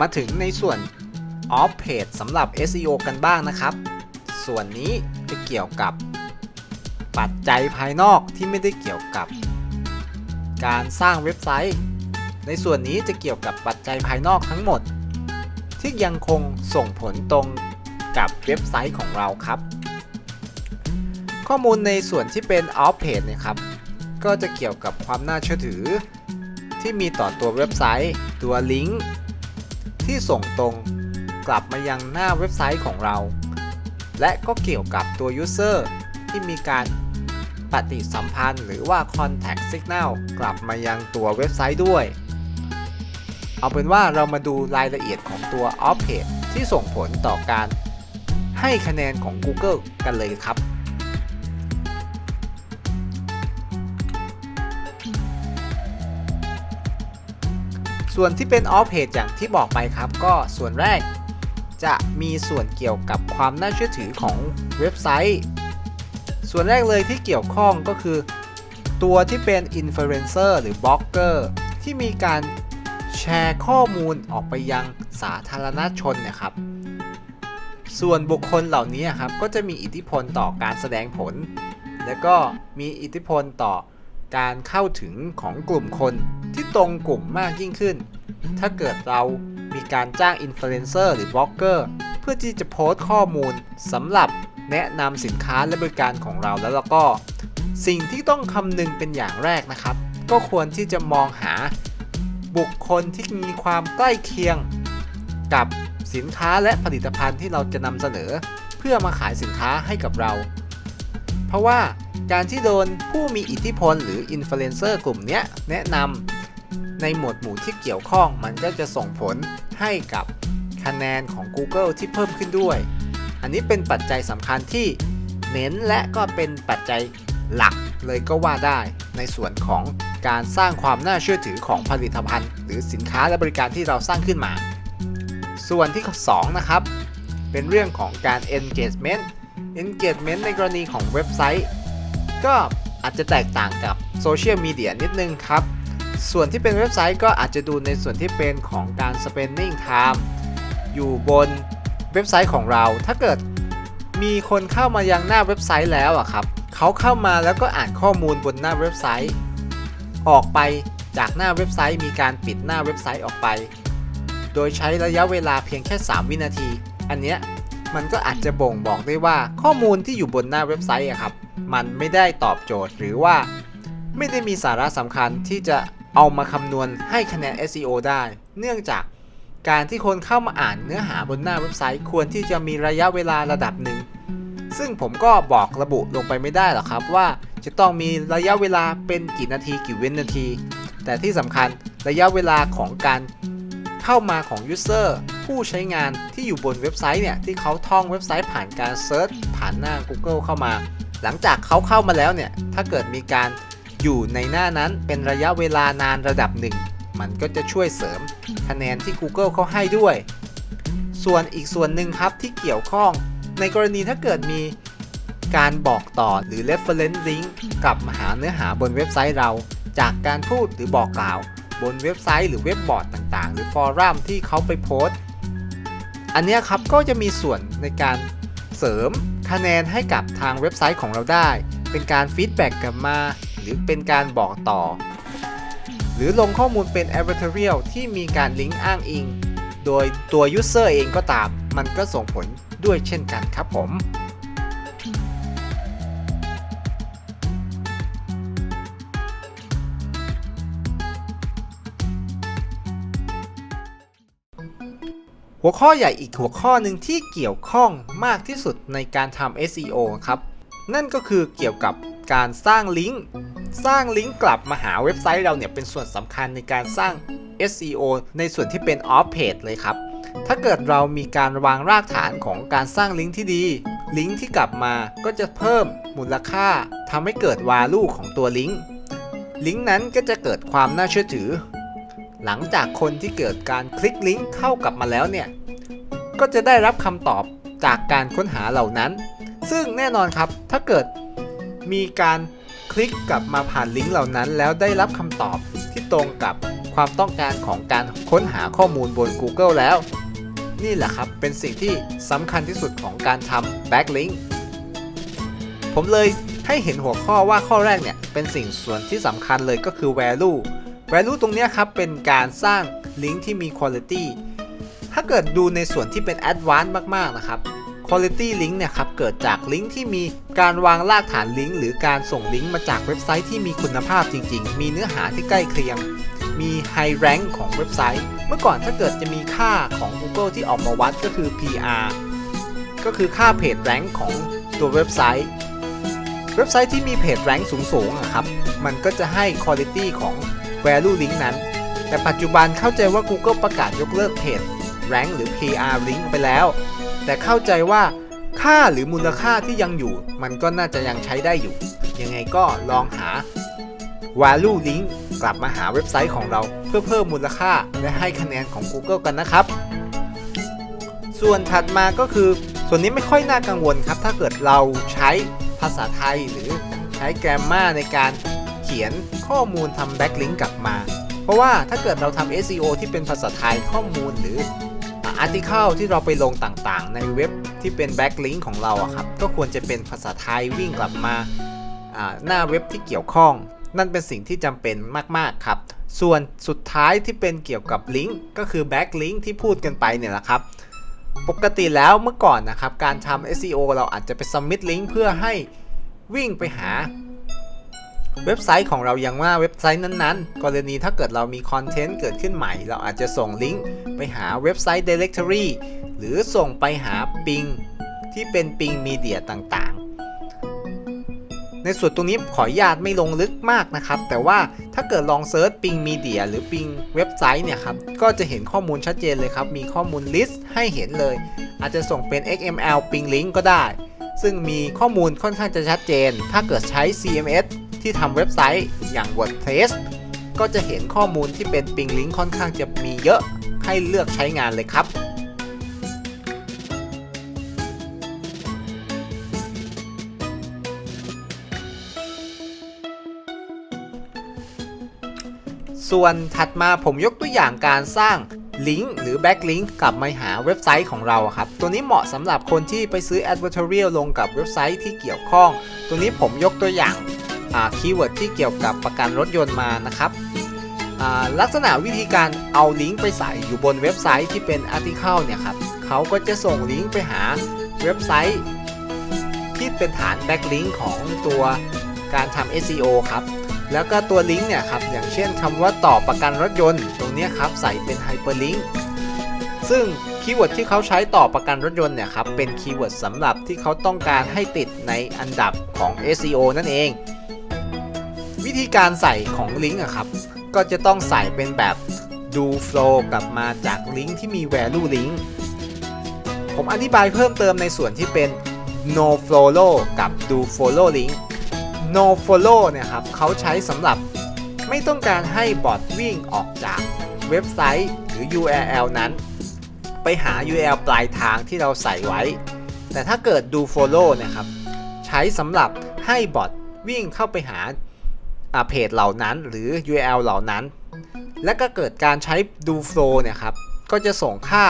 มาถึงในส่วน off page สำหรับ SEO กันบ้างนะครับ ส่วนนี้จะเกี่ยวกับ ปัจจัยภายนอกที่ไม่ได้เกี่ยวกับ การสร้างเว็บไซต์ ในส่วนนี้จะเกี่ยวกับปัจจัยภายนอกทั้งหมด ที่ยังคงส่งผลตรงกับเว็บไซต์ของเราครับ ข้อมูลในส่วนที่เป็น off page เนะครับ ก็จะเกี่ยวกับความน่าเชื่อถือ ที่มีต่อตัวเว็บไซต์ ตัวลิงก์ ที่ส่งตรงกลับมายังหน้าเว็บไซต์ของเรา และก็เกี่ยวกับตัว User ที่มีการปฏิสัมพันธ์หรือว่า Contact Signal กลับมายังตัวเว็บไซต์ด้วย เอาเป็นว่าเรามาดูรายละเอียดของตัว Off Page ที่ส่งผลต่อการให้คะแนนของ Google กันเลยครับ ส่วนที่เป็น off page อย่างที่บอกไปครับก็ส่วนแรก จะมีส่วนเกี่ยวกับความน่าเชื่อถือของเว็บไซต์ ส่วนแรกเลยที่เกี่ยวข้องก็คือ ตัวที่เป็น influencer หรือบล็อกเกอร์ที่มีการแชร์ข้อมูลออกไปยังสาธารณชนนะครับ ส่วนบุคคลเหล่านี้ครับก็จะมีอิทธิพลต่อการแสดงผล และก็มีอิทธิพลต่อการเข้าถึงของกลุ่มคน ที่ตรงกลุ่มมากยิ่งขึ้น ถ้าเกิดเรามีการจ้างอินฟลูเอนเซอร์หรือบล็อกเกอร์เพื่อที่จะโพสต์ข้อมูลสำหรับแนะนำสินค้าและบริการของเราแล้วแล้วก็ สิ่งที่ต้องคำนึงเป็นอย่างแรกนะครับ ก็ควรที่จะมองหาบุคคลที่มีความใกล้เคียงกับสินค้าและผลิตภัณฑ์ที่เราจะนำเสนอ เพื่อมาขายสินค้าให้กับเรา เพราะว่าการที่โดนผู้มีอิทธิพลหรืออินฟลูเอนเซอร์กลุ่มนี้แนะนำ ในหมวดหมู่ที่เกี่ยวข้องมันก็จะส่งผลให้กับคะแนนของ Google ที่เพิ่มขึ้นด้วย อันนี้เป็นปัจจัยสำคัญที่เน้นและก็เป็นปัจจัยหลักเลยก็ว่าได้ ในส่วนของการสร้างความน่าเชื่อถือของผลิตภัณฑ์ หรือสินค้าและบริการที่เราสร้างขึ้นมา ส่วนที่ 2 นะครับ เป็นเรื่องของการ engagement engagement ในกรณีของเว็บไซต์ ก็อาจจะแตกต่างกับโซเชียลมีเดียนิดนึงครับ ส่วนที่เป็นเว็บไซต์ก็อาจจะดูในส่วนที่เป็นของการ spending time อยู่บนเว็บไซต์ของเรา ถ้าเกิดมีคนเข้ามายังหน้าเว็บไซต์แล้วอะครับ เขาเข้ามาแล้วก็อ่านข้อมูลบนหน้าเว็บไซต์ ออกไปจากหน้าเว็บไซต์มีการปิดหน้าเว็บไซต์ออกไป โดยใช้ระยะเวลาเพียงแค่ 3 วินาที อันเนี้ยมันก็อาจจะบ่งบอกได้ว่าข้อมูลที่อยู่บนหน้าเว็บไซต์อะครับ มันไม่ได้ตอบโจทย์หรือว่าไม่ได้มีสาระสำคัญที่จะ เอามาคำนวณให้คะแนน SEO ได้ เนื่องจากการที่คนเข้ามาอ่านเนื้อหาบนหน้าเว็บไซต์ควรที่จะมีระยะเวลาระดับหนึ่ง ซึ่งผมก็บอกระบุลงไปไม่ได้หรอกครับว่าจะต้องมีระยะเวลาเป็นกี่นาทีกี่ว้นาที แต่ที่สำคัญระยะเวลาของการเข้ามาของ User ผู้ใช้งานที่อยู่บนเว็บไซต์เนี่ยที่เขาท่องเว็บไซต์ผ่านการเซิร์ชผ่านหน้า Google เข้ามา หลังจากเขาเข้ามาแล้วเนี่ยถ้าเกิดมีการ อยู่ในหน้านั้นเป็นระยะเวลานานระดับหนึ่ง มันก็จะช่วยเสริมคะแนนที่ Google เขาให้ด้วย ส่วนอีกส่วนหนึ่งครับที่เกี่ยวข้อง ในกรณีถ้าเกิดมีการบอกต่อหรือ reference link กลับมาหาเนื้อหาบนเว็บไซต์เรา จากการพูดหรือบอกกล่าว บนเว็บไซต์หรือเว็บบอร์ดต่างๆ หรือฟอรัมที่เขาไปโพสต์ อันนี้ครับก็จะมีส่วนในการเสริมคะแนนให้กับทางเว็บไซต์ของเราได้ เป็นการฟีดแบ็กกลับมา รือเป็นการบอกต่อ หรือลงข้อมูลเป็น advertorial ที่มีการลิงก์อ้างอิง โดยตัว user เองก็ตาม มันก็ส่งผลด้วยเช่นกันครับผมหัวข้อใหญ่อีกหัวข้อหนึ่งที่เกี่ยวข้องมากที่สุดในการทำ SEO ครับ นั่นก็คือเกี่ยวกับ การสร้างลิงก์สร้างลิงก์กลับมาหาเว็บไซต์เราเนี่ยเป็นส่วนสำคัญในการสร้าง SEO ในส่วนที่เป็น off page เลยครับ ถ้าเกิดเรามีการวางรากฐานของการสร้างลิงก์ที่ดี ลิงก์ที่กลับมาก็จะเพิ่มมูลค่าทำให้เกิด value ของตัวลิงก์ลิงก์นั้นก็จะเกิดความน่าเชื่อถือ หลังจากคนที่เกิดการคลิกลิงก์เข้ากลับมาแล้วเนี่ย ก็จะได้รับคำตอบจากการค้นหาเหล่านั้น ซึ่งแน่นอนครับ ถ้าเกิด มีการคลิกกลับมาผ่านลิงก์เหล่านั้น แล้วได้รับคำตอบที่ตรงกับความต้องการของการค้นหาข้อมูลบน Google แล้ว นี่แหละครับเป็นสิ่งที่สำคัญที่สุดของการทำ backlink ผมเลยให้เห็นหัวข้อว่าข้อแรกเนี่ย เป็นสิ่งส่วนที่สำคัญเลยก็คือ value value ตรงนี้ครับ เป็นการสร้างลิงก์ที่มี quality ถ้าเกิดดูในส่วนที่เป็น advanced มาก ๆ นะครับ quality link เนี่ยครับเกิดจากลิงก์ที่มีการวางรากฐานลิงก์หรือการส่งลิงก์มาจากเว็บไซต์ที่มีคุณภาพจริง ๆ มีเนื้อหาที่ใกล้เคียง มี high rank ของเว็บไซต์ เมื่อก่อนถ้าเกิดจะมีค่าของ Google ที่ออกมาวัดก็คือ PR ก็คือค่าเพจแรงของตัวเว็บไซต์ เว็บไซต์ที่มีเพจแรงสูงๆอะครับ มันก็จะให้ quality ของ value link นั้น แต่ปัจจุบันเข้าใจว่า Google ประกาศยกเลิกเพจ rank หรือ PR link ไปแล้ว แต่เข้าใจว่าค่าหรือมูลค่าที่ยังอยู่ มันก็น่าจะยังใช้ได้อยู่ ยังไงก็ลองหา value link กลับมาหาเว็บไซต์ของเราเพื่อเพิ่มมูลค่าและให้คะแนนของ Google กันนะครับ ส่วนถัดมาก็คือ ส่วนนี้ไม่ค่อยน่ากังวลครับ ถ้าเกิดเราใช้ภาษาไทยหรือใช้แกรมมาในการเขียนข้อมูลทำ backlink กลับมา เพราะว่าถ้าเกิดเราทำ SEO ที่เป็นภาษาไทยข้อมูลหรือ อาร์ติเคิลที่เราไปลงต่างๆ ในเว็บที่เป็นแบ็กลิงก์ของเราอะครับ ก็ควรจะเป็นภาษาไทยวิ่งกลับมาหน้าเว็บที่เกี่ยวข้อง นั่นเป็นสิ่งที่จำเป็นมากๆครับ ส่วนสุดท้ายที่เป็นเกี่ยวกับลิงก์ก็คือแบ็กลิงก์ที่พูดกันไปเนี่ยแหละครับ ปกติแล้วเมื่อก่อนนะครับ การทำ SEO เราอาจจะไป submit ลิงก์เพื่อให้วิ่งไปหา เว็บไซต์ของเรายังว่าเว็บไซต์นั้นๆ กรณีถ้าเกิดเรามีคอนเทนต์เกิดขึ้นใหม่ เราอาจจะส่งลิงก์ไปหาเว็บไซต์ directory หรือส่งไปหาปิงที่เป็นปิงมีเดียต่างๆ ในส่วนตรงนี้ขออนุญาตไม่ลงลึกมากนะครับ แต่ว่าถ้าเกิดลองเซิร์ชปิงมีเดียหรือปิงเว็บไซต์เนี่ยครับ ก็จะเห็นข้อมูลชัดเจนเลยครับ มีข้อมูลลิสต์ให้เห็นเลย อาจจะส่งเป็น XML ปิงลิงก์ก็ได้ ซึ่งมีข้อมูลค่อนข้างจะชัดเจน ถ้าเกิดใช้ CMS ที่ทำเว็บไซต์อย่าง WordPress ก็จะเห็นข้อมูลที่เป็นปิงลิงค่อนข้างจะมีเยอะให้เลือกใช้งานเลยครับ ส่วนถัดมาผมยกตัวอย่างการสร้างลิงก์หรือแบ็กลิงก์กลับมาหาเว็บไซต์ของเราครับ ตัวนี้เหมาะสำหรับคนที่ไปซื้อ advertorial ลงกับเว็บไซต์ที่เกี่ยวข้อง ตัวนี้ผมยกตัวอย่าง คีย์เวิร์ดที่เกี่ยวกับประกันรถยนต์มานะครับลักษณะวิธีการเอาลิงก์ไปใส่อยู่บนเว็บไซต์ที่เป็น article เนี่ยครับเขาก็จะส่งลิงก์ไปหาเว็บไซต์ ที่เป็นฐานแบ็กลิงก์ของตัวการทำ SEO ครับ แล้วก็ตัวลิงก์เนี่ยครับอย่างเช่นคำว่าต่อประกันรถยนต์ ตรงนี้ครับใส่เป็นไฮเปอร์ลิงก์ ซึ่งคีย์เวิร์ดที่เขาใช้ต่อประกันรถยนต์เนี่ยครับเป็นคีย์เวิร์ดสำหรับที่เขาต้องการให้ติดในอันดับของ SEO นั่นเอง วิธีการใส่ของลิงก์อะครับก็จะต้องใส่เป็นแบบดู flow กลับมาจากลิงก์ที่มี value link ผมอธิบายเพิ่มเติมในส่วนที่เป็น no follow กับ do follow link no follow เนี่ยครับเขาใช้สำหรับไม่ต้องการให้บอทวิ่งออกจากเว็บไซต์หรือ URL นั้น ไปหา URL ปลายทางที่เราใส่ไว้ แต่ถ้าเกิด do follow นี่ยครับ ใช้สำหรับให้บอทวิ่งเข้าไปหาเพจเหล่านั้นหรือ URL เหล่านั้น และก็เกิดการใช้ do flow เนี่ยครับ ก็จะส่งค่า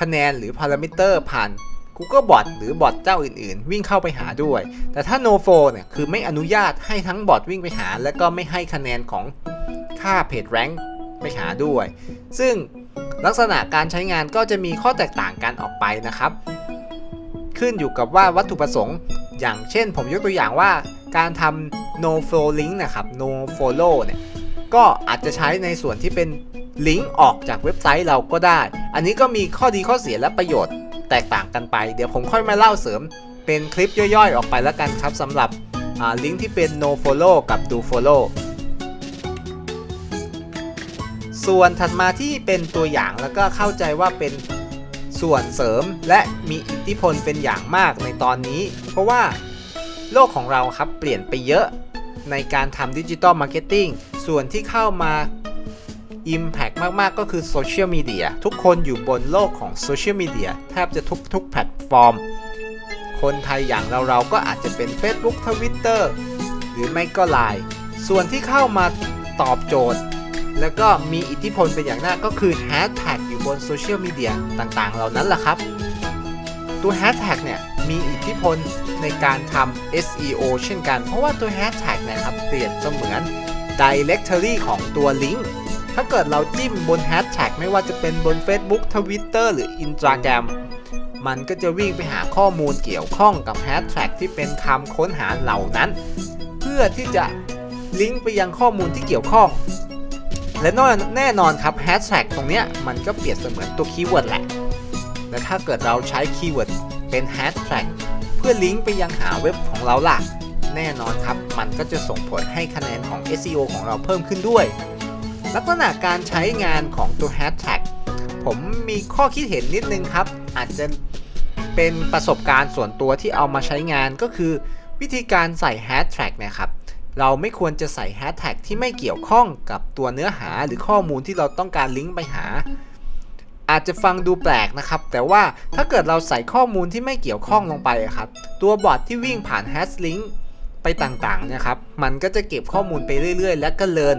คะแนนหรือ parameter ผ่าน Google Bot หรือบอทเจ้าอื่นๆ วิ่งเข้าไปหาด้วย แต่ถ้า no flow เนี่ยคือไม่อนุญาตให้ทั้งบอทวิ่งไปหา และก็ไม่ให้คะแนนของค่าเพจแรงไปหาด้วย ซึ่ง ลักษณะการใช้งานก็จะมีข้อแตกต่างกันออกไปนะครับ ขึ้นอยู่กับว่าวัตถุประสงค์ อย่างเช่นผมยกตัวอย่างว่าการทำ no flow link นะครับ no follow เนี่ยก็อาจจะใช้ในส่วนที่เป็นลิงก์ออกจากเว็บไซต์เราก็ได้ อันนี้ก็มีข้อดีข้อเสียและประโยชน์แตกต่างกันไป เดี๋ยวผมค่อยมาเล่าเสริมเป็นคลิปย่อยๆ ออกไปแล้วกันครับสำหรับลิงก์ที่เป็น no follow กับ do follow ส่วนถัดมาที่เป็นตัวอย่างแล้วก็เข้าใจว่าเป็นส่วนเสริมและมีอิทธิพลเป็นอย่างมากในตอนนี้ เพราะว่าโลกของเราครับเปลี่ยนไปเยอะในการทำดิจิตอลมาร์เก็ตติ้งส่วนที่เข้ามา Impact มาก ๆ ก็คือโซเชียลมีเดียทุกคนอยู่บนโลกของโซเชียลมีเดียแทบจะทุกๆแพลตฟอร์ม คนไทยอย่างเราๆก็อาจจะเป็น Facebook Twitter หรือไม่ก็ Line ส่วนที่เข้ามาตอบโจทย์ แล้วก็มีอิทธิพลเป็นอย่างมากก็คือแฮชแท็กอยู่บนโซเชียลมีเดียต่างๆ เหล่านั้นแหละครับ ตัวแฮชแท็กเนี่ยมีอิทธิพลในการทำ SEO เช่นกัน เพราะว่าตัวแฮชแท็กเนี่ยครับเปรียบเสมือน directory ของตัวลิงก์ถ้าเกิดเราจิ้มบนแฮชแท็กไม่ว่าจะเป็นบน Facebook Twitter หรือ Instagram มันก็จะวิ่งไปหาข้อมูลเกี่ยวข้องกับแฮชแท็กที่เป็นคำค้นหาเหล่านั้น เพื่อที่จะลิงก์ไปยังข้อมูลที่เกี่ยวข้อง และแน่นอนครับแฮชแท็กตรงเนี้ยมันก็เปรียบเสมือนตัวคีย์เวิร์ดแหละ และถ้าเกิดเราใช้คีย์เวิร์ดเป็นแฮชแท็กเพื่อลิงก์ไปยังหาเว็บของเราล่ะ แน่นอนครับ มันก็จะส่งผลให้คะแนนของ SEO ของเราเพิ่มขึ้นด้วย ลักษณะการใช้งานของตัวแฮชแท็กผมมีข้อคิดเห็นนิดนึงครับ อาจจะเป็นประสบการณ์ส่วนตัวที่เอามาใช้งานก็คือวิธีการใส่แฮชแท็กนี่ยครับ เราไม่ควรจะใส่แฮชแท็กที่ไม่เกี่ยวข้องกับตัวเนื้อหาหรือข้อมูลที่เราต้องการลิงก์ไปหา อาจจะฟังดูแปลกนะครับ แต่ว่าถ้าเกิดเราใส่ข้อมูลที่ไม่เกี่ยวข้องลงไปครับ ตัวบอทที่วิ่งผ่านแฮชลิงก์ไปต่างๆนะครับ มันก็จะเก็บข้อมูลไปเรื่อย ๆ และก็เลิน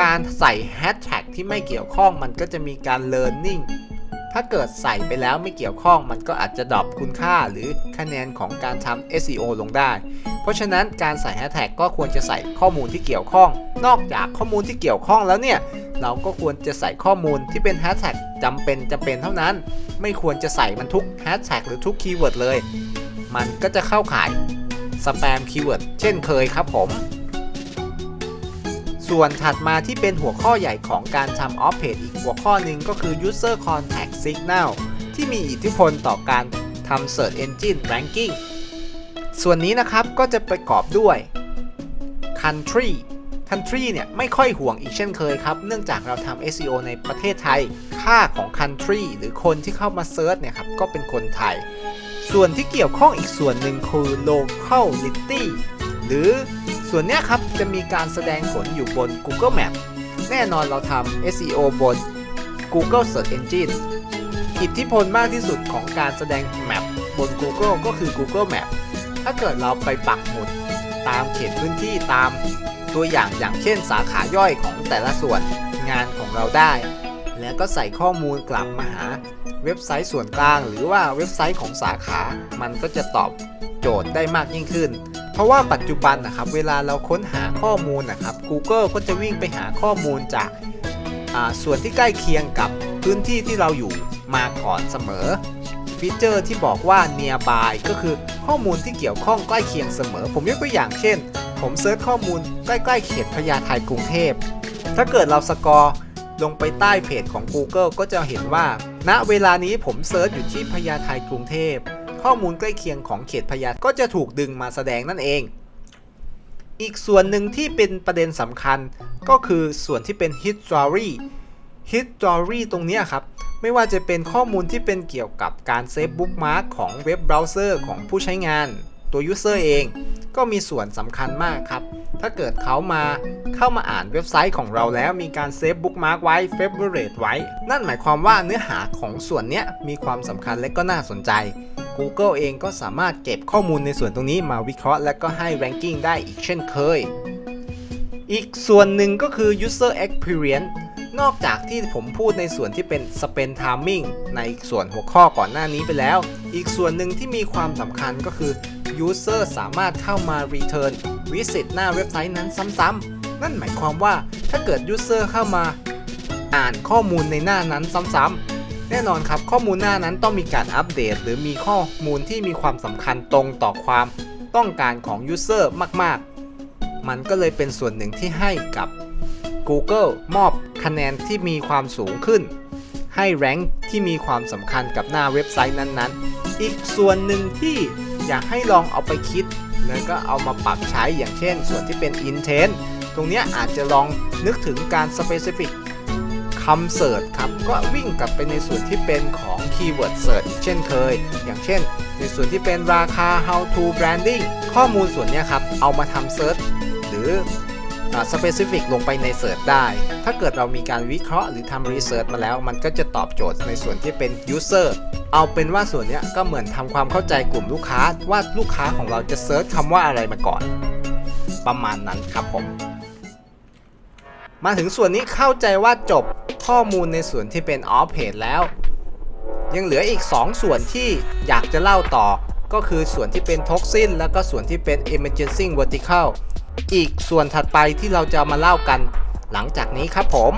การใส่แฮชแท็กที่ไม่เกี่ยวข้องมันก็จะมีการ learning ถ้าเกิดใส่ไปแล้วไม่เกี่ยวข้องมันก็อาจจะดรอปคุณค่าหรือคะแนนของการทำ SEO ลงได้ เพราะฉะนั้นการใส่แฮชแท็กก็ควรจะใส่ข้อมูลที่เกี่ยวข้อง นอกจากข้อมูลที่เกี่ยวข้องแล้วเนี่ยเราก็ควรจะใส่ข้อมูลที่เป็นแฮชแท็กจำเป็นจำเป็นเท่านั้น ไม่ควรจะใส่มันทุกแฮชแท็กหรือทุกคีย์เวิร์ดเลย มันก็จะเข้าข่ายสแปมคีย์เวิร์ดเช่นเคยครับผม ส่วนถัดมาที่เป็นหัวข้อใหญ่ของการทำออฟเพจอีกหัวข้อหนึ่งก็คือ user contact signal ที่มีอิทธิพลต่อการทำ search engine ranking ส่วนนี้นะครับก็จะประกอบด้วย country country เนี่ยไม่ค่อยห่วงอีกเช่นเคยครับ เนื่องจากเราทำ SEO ในประเทศไทย ค่าของ country หรือคนที่เข้ามาเซิร์ชเนี่ยครับก็เป็นคนไทย ส่วนที่เกี่ยวข้องอีกส่วนหนึ่งคือ locality หรือ ส่วนเนี้ยครับจะมีการแสดงผลอยู่บน Google Map แน่นอนเราทำ SEO บน Google Search Engine อิทธิพลมากที่สุดของการแสดงแมปบน Google ก็คือ Google Map ถ้าเกิดเราไปปักหมุดตามเขตพื้นที่ตามตัวอย่างอย่างเช่นสาขาย่อยของแต่ละส่วนงานของเราได้ แล้วก็ใส่ข้อมูลกลับมาหาเว็บไซต์ส่วนกลาง หรือว่าเว็บไซต์ของสาขา มันก็จะตอบโจทย์ได้มากยิ่งขึ้น เพราะว่าปัจจุบันนะครับเวลาเราค้นหาข้อมูลนะครับ Google ก็จะวิ่งไปหาข้อมูลจากส่วนที่ใกล้เคียงกับพื้นที่ที่เราอยู่มาก่อนเสมอฟีเจอร์ที่บอกว่า nearby ก็คือข้อมูลที่เกี่ยวข้องใกล้เคียงเสมอ ผมยกตัวอย่างเช่น ผมเซิร์ชข้อมูลใกล้ๆเขตพญาไทกรุงเทพ ถ้าเกิดเราสกอร์ลงไปใต้เพจของ Google ก็จะเห็นว่า ณเวลานี้ผมเซิร์ชอยู่ที่พญาไทกรุงเทพ ข้อมูลใกล้เคียงของเขตพยาก็จะถูกดึงมาแสดงนั่นเอง อีกส่วนหนึ่งที่เป็นประเด็นสำคัญก็คือส่วนที่เป็น history history ตรงนี้ครับ ไม่ว่าจะเป็นข้อมูลที่เป็นเกี่ยวกับการเซฟบุ๊กมาร์กของเว็บเบราว์เซอร์ของผู้ใช้งาน ตัวยูเซอร์เอง ก็มีส่วนสำคัญมากครับ ถ้าเกิดเขามาเข้ามาอ่านเว็บไซต์ของเราแล้วมีการเซฟบุ๊กมาร์กไว้เฟ v o r i t e ไว้ นั่นหมายความว่าเนื้อหาของส่วนนี้มีความสำคัญและก็น่าสนใจ Google เองก็สามารถเก็บข้อมูลในส่วนตรงนี้มาวิเคราะห์และก็ให้ ranking ได้อีกเช่นเคย อีกส่วนหนึ่งก็คือ user experience นอกจากที่ผมพูดในส่วนที่เป็น spend timing ในส่วนหัวข้อก่อนหน้านี้ไปแล้ว อีกส่วนหนึ่งที่มีความสำคัญก็คือ user สามารถเข้ามา return visit หน้าเว็บไซต์นั้นซ้ำๆ นั่นหมายความว่าถ้าเกิด user เข้ามาอ่านข้อมูลในหน้านั้นซ้ำๆแน่นอนครับข้อมูลหน้านั้นต้องมีการอัปเดต หรือมีข้อมูลที่มีความสำคัญตรงต่อความต้องการของ user มาก ๆ มันก็เลยเป็นส่วนหนึ่งที่ให้กับ Google มอบคะแนนที่มีความสูงขึ้น ให้แรงค์ที่มีความสำคัญกับหน้าเว็บไซต์นั้น ๆ อีกส่วนหนึ่งที่ อยากให้ลองเอาไปคิด แล้วก็เอามาปรับใช้อย่างเช่น ส่วนที่เป็น intent ตรงนี้อาจจะลองนึกถึงการ specific คำเสิร์ชครับ ก็วิ่งกลับไปในส่วนที่เป็นของ keyword search อีกเช่นเคย อย่างเช่น ในส่วนที่เป็นราคา how to branding ข้อมูลส่วนนี้ครับ เอามาทำเสิร์ชหรือ สเปซิฟิกลงไปในเสิร์ชได้ ถ้าเกิดเรามีการวิเคราะห์หรือทำรีเสิร์ชมาแล้ว มันก็จะตอบโจทย์ในส่วนที่เป็นยูเซอร์เอาเป็นว่าส่วนนี้ก็เหมือนทำความเข้าใจกลุ่มลูกค้า ว่าลูกค้าของเราจะเซิร์ชคำว่าอะไรมาก่อน ประมาณนั้นครับผม มาถึงส่วนนี้เข้าใจว่าจบข้อมูลในส่วนที่เป็นออฟเพจแล้ว ยังเหลืออีก 2 ส่วนที่อยากจะเล่าต่อ ก็คือส่วนที่เป็นท็อกซินแล้วก็ส่วนที่เป็น emergency vertical อีกส่วนถัดไปที่เราจะมาเล่ากัน หลังจากนี้ครับผม